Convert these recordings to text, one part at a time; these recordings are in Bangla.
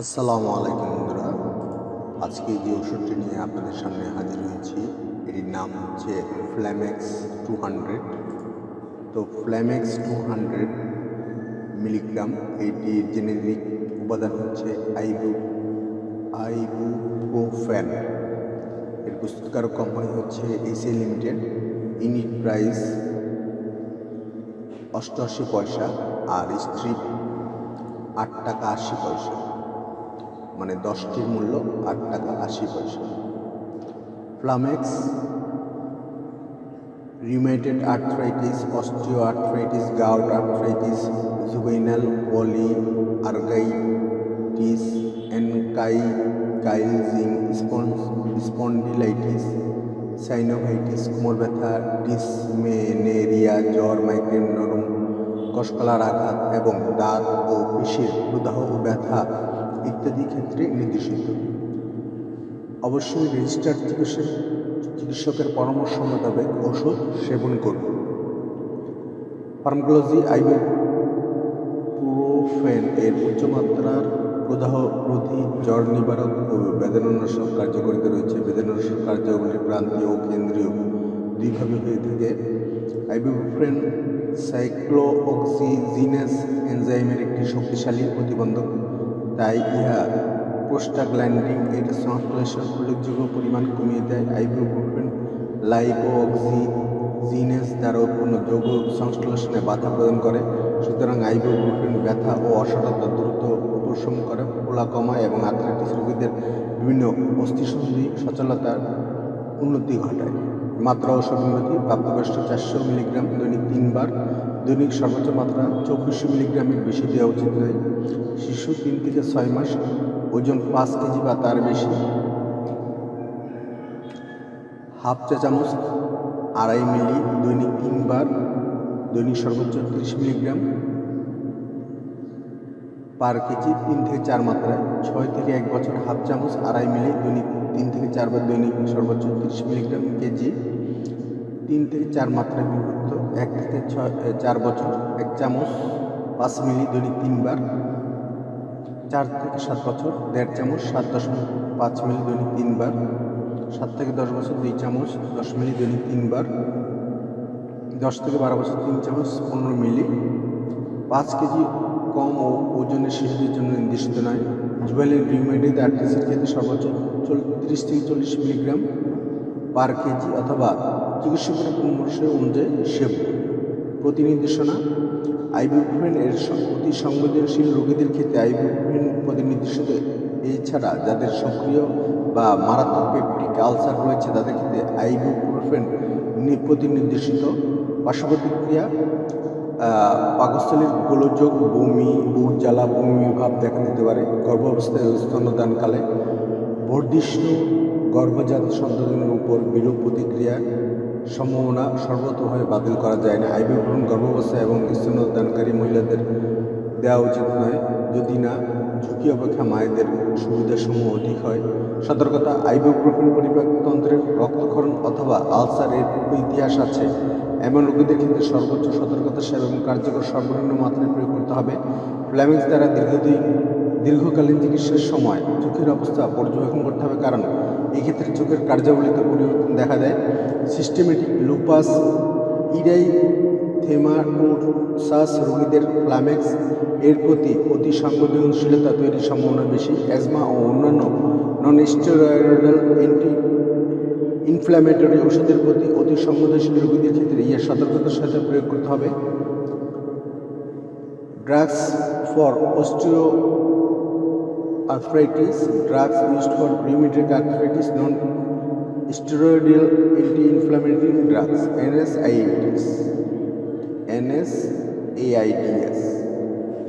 আসসালামু আলাইকুম বন্ধুরা। আজকে যে ওষুধটি নিয়ে আপনাদের সামনে হাজির হয়েছি। এটির নাম হচ্ছে ফ্ল্যামেক্স টু হান্ড্রেড তো ফ্ল্যামেক্স টু হান্ড্রেড মিলিগ্রাম এটির জেনেরিক উপাদান হচ্ছে আইবু, আইবুপ্রোফেন। এর প্রস্তুতকারক কোম্পানি হচ্ছে এসএ লিমিটেড। ইউনিট প্রাইস অষ্টআশি পয়সা আর স্ট্রিপ আট টাকা আশি পয়সা। মানে দশটির মূল্য আট টাকা আশি পয়সা। Flamex rheumatoid arthritis osteoarthritis gout arthritis juvenile polyarthritis ankylosing spondylitis synovitis কোমর ব্যথা ডিসমেনেরিয়া জ্বর মাইগ্রেন নরম কষকলার আঘাত এবং দাঁত ও পেশির প্রদাহ ব্যথা ইত্যাদি ক্ষেত্রে নির্দেশিত। অবশ্যই রেজিস্টার্ড চিকিৎসক চিকিৎসকের পরামর্শ মোতাবেক ওষুধ সেবন করুন। ফার্মাকোলজি আইবের প্রোফেন এর উচ্চমাত্রার প্রদাহ রোধী জ্বর নিবারক ও বেদনানাশক কার্যকারিতা রয়েছে। বেদনানাশক কার্যগুলি প্রান্তীয় ও কেন্দ্রীয়, দুইভাবে হয়ে থাকে। আইবুপ্রোফেন সাইক্লোঅক্সিজিনেস এনজাইমের একটি শক্তিশালী প্রতিবন্ধক। তাই ইহা প্রোস্টাগ্ল্যান্ডিং এর সংশ্লেষণ উল্লেখযোগ্য পরিমাণ কমিয়ে দেয় আইবুপ্রোফেন লাইপোঅক্সিজিনেস দ্বারা উৎপন্ন যৌগ সংশ্লেষণে বাধা প্রদান করে। সুতরাং আইবুপ্রোফেন ব্যথা ও অসহতা দ্রুত উপশম করে ফোলা কমায় এবং আর্থ্রাইটিস রোগীদের বিভিন্ন অস্থিসন্ধি সচলতার উন্নতি ঘটায়। মাত্রা ও সমৃদ্ধি প্রাপ্তবয়স্ক চারশো মিলিগ্রাম দৈনিক তিনবার দৈনিক সর্বোচ্চ মাত্রা চব্বিশশো মিলিগ্রামের বেশি দেওয়া উচিত নয়। শিশু তিন থেকে ছয় মাস, ওজন পাঁচ কেজি বা তার বেশি। হাফ চা চামচ, আড়াই মিলি দৈনিক তিনবার, দৈনিক সর্বোচ্চ তিরিশ মিলিগ্রাম। পার কেজি তিন থেকে চার মাত্রায়। ছয় থেকে এক বছর হাফ চামচ, আড়াই মিলি দৈনিক তিন থেকে চারবার দৈনিক সর্বোচ্চ তিরিশ মিলিগ্রাম কেজি। তিন থেকে চার মাত্রায় বিভক্ত এক থেকে ছয় চার বছর, এক চামচ পাঁচ মিলি দৈনিক তিনবার, চার থেকে সাত বছর, দেড় চামচ সাত দশমিক পাঁচ মিলি দৈনিক তিনবার, সাত থেকে দশ বছর, দুই চামচ দশ মিলি দৈনিক তিনবার, দশ থেকে বারো বছর, তিন চামচ পনেরো মিলি। পাঁচ কেজি কম ও ওজনের শিশুদের জন্য নির্দিষ্ট নয়। জুভেলের রিউমেটিক আর্টিসের ক্ষেত্রে সর্বোচ্চ তিরিশ থেকে চল্লিশ মিলিগ্রাম পার কেজি অথবা চিকিৎসকের পরামর্শ অনুযায়ী সেব প্রতি নির্দেশনা আইবুপ্রোফেন এর অতি সংবেদনশীল রোগীদের ক্ষেত্রে আইবুপ্রোফেন প্রতি নির্দেশিত এছাড়া যাদের সক্রিয় বা মারাত্মক পেপটিক আলসার রয়েছে, তাদের ক্ষেত্রে আইবুপ্রোফেন নি- প্রতি নির্দেশিত পার্শ্ব প্রতিক্রিয়া পাকস্থলীর গোলযোগ, বমি বুট জ্বালা, বমি ভাব দেখা দিতে পারে, গর্ভাবস্থায় স্তন্যদানকালে। বর্ধিষ্ণু গর্ভজাত সন্তানের উপর বিরূপ প্রতিক্রিয়ার সম্ভাবনা সর্বতভাবে বাতিল করা যায় না আইবিপ্রন গর্ভাবস্থায় এবং স্তন্যদানকারী মহিলাদের দেওয়া উচিত নয়। যদি না, ঝুঁকি অপেক্ষা মায়েদের সুবিধাসমূহ অধিক হয়। সতর্কতা আইবি আইবুপ্রোফেন পরিপাকতন্ত্রের রক্তক্ষরণ অথবা আলসারের ইতিহাস আছে। এমন রোগীদের ক্ষেত্রে সর্বোচ্চ সতর্কতা সেবা এবং কার্যকর সর্বনিম্ন মাত্রায় প্রয়োগ করতে হবে। ফ্ল্যামিক্স দ্বারা দীর্ঘদিন দীর্ঘকালীন চিকিৎসার সময় চোখের অবস্থা পর্যবেক্ষণ করতে হবে কারণ এই ক্ষেত্রে চোখের কার্যাবলীতে পরিবর্তন দেখা দেয়। সিস্টেমেটিক লুপাস ইরাই থেমাটোসাস রোগীদের ফ্ল্যামেক্স এর প্রতি অতি সংবেদনশীলতা তৈরির সম্ভাবনা বেশি। অ্যাজমা ও অন্যান্য নন স্টেরয়েডাল অ্যান্টি ইনফ্ল্যামেটরি ওষুধের প্রতি অতি সংবেদনশীল রোগীদের ক্ষেত্রে ইয়ে সতর্কতার সাথে প্রয়োগ করতে হবে। Drugs for osteo arthritis drugs used for rheumatic arthritis non steroidal anti-inflammatory drugs NSAIDs NSAIDs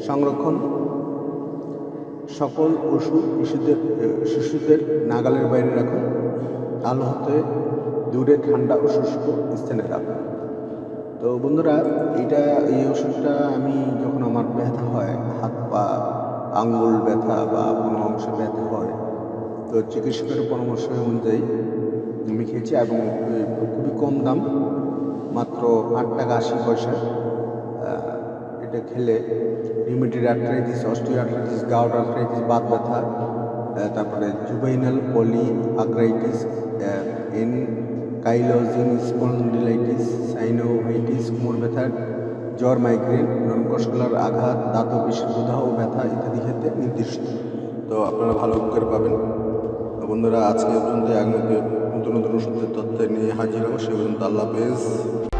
সংরক্ষণ সকল ওষুধ শিশুদের শিশুদের নাগালের বাইরে রাখুন আলো হতে দূরে ঠান্ডা ও শুষ্ক স্থানে রাখুন তো বন্ধুরা এটা এই ওষুধটা আমি যখন আমার ব্যথা হয় হাত পা আঙ্গুল ব্যথা বা কোনো অংশে ব্যথা হয়। তো চিকিৎসকের পরামর্শ অনুযায়ী আমি খেয়েছি এবং খুবই কম দাম, মাত্র আট টাকা আশি পয়সা। এটা খেলে rheumatoid arthritis osteo arthritis gout arthritis Baat ব্যথা তারপরে juvenile poly arthritis N, কাইলোজিন spondylitis synovitis কোমর ব্যথা জ্বর মাইগ্রেন নরমকশকলার আঘাত দাঁত প্রদাহ ও ব্যথা ইত্যাদি ক্ষেত্রে নির্দিষ্ট। তো আপনারা ভালো উপকার পাবেন। বন্ধুরা, আজকে পর্যন্ত আগামীতে নতুন নতুন ওষুধের তথ্য নিয়ে হাজির হব। সে পর্যন্ত আল্লাহ হাফেজ।